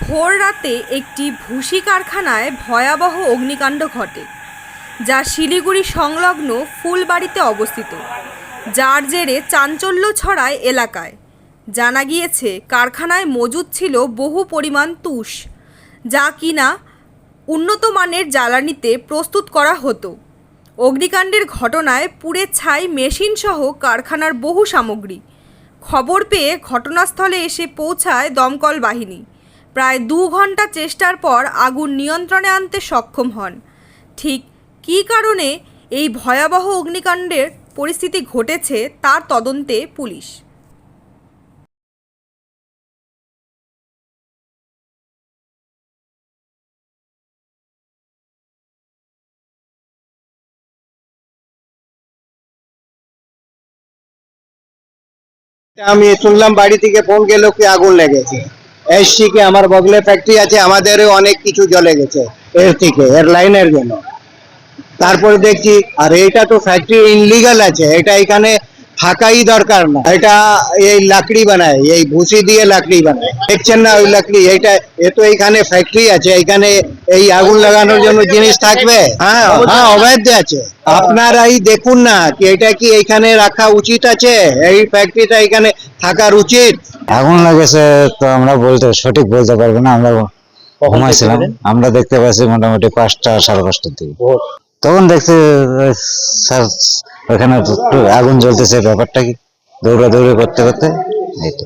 ভোর রাতে একটি ভুসি কারখানায় ভয়াবহ অগ্নিকাণ্ড ঘটে, যা শিলিগুড়ি সংলগ্ন ফুলবাড়িতে অবস্থিত, যার জেরে চাঞ্চল্য ছড়ায় এলাকায়। জানা গিয়েছে, কারখানায় মজুদ ছিল বহু পরিমাণ তুষ, যা কিনা উন্নত মানের জ্বালানিতে প্রস্তুত করা হতো। অগ্নিকাণ্ডের ঘটনায় পুড়ে ছাই মেশিনসহ কারখানার বহু সামগ্রী। খবর পেয়ে ঘটনাস্থলে এসে পৌঁছায় দমকল বাহিনী। প্রায় দু ঘণ্টা চেষ্টার পর আগুন নিয়ন্ত্রণে আনতে সক্ষম হন। ঠিক কী কারণে এই ভয়াবহ অগ্নিকাণ্ডের পরিস্থিতি ঘটেছে তার তদন্তে পুলিশ। আমি শুনলাম বাড়ি থেকে ফোন গেল কি আগুন লেগেছে। এসছি কি আমার বগলে ফ্যাক্টরি আছে, আমাদেরও অনেক কিছু জ্বলে গেছে এর থেকে এর লাইনের জন্য। তারপরে দেখছি, আর এটা তো ফ্যাক্টরি ইনলিগাল আছে, এটা এখানে থাকাই দরকার না। এটা এই লাকড়ি বানায়, এই ভুসি দিয়ে লাকড়ি বানায়। দেখছেন না ওই লাকড়ি? এটা, এ তো এখানে ফ্যাক্টরি আছে, এখানে এই আগুন লাগানোর জন্য জিনিস থাকবে? হ্যাঁ হ্যাঁ অবৈধ আছে। আপনারাই দেখুন না কি এটা কি এইখানে রাখা উচিত আছে? এই ফ্যাক্টরিটা এখানে থাকার উচিত? আগুন লাগেছে তো আমরা বলতে সঠিক বলতে পারব না আমরা ঘুমাইছিলাম। আমরা দেখতে পাচ্ছি মোটামুটি পাঁচটা সাড়ে পাঁচটার দিকে। তখন দেখতে স্যার ওখানে আগুন জ্বলতেছে ব্যাপারটা কি? দৌড়াদৌড়ি করতে করতে এই তো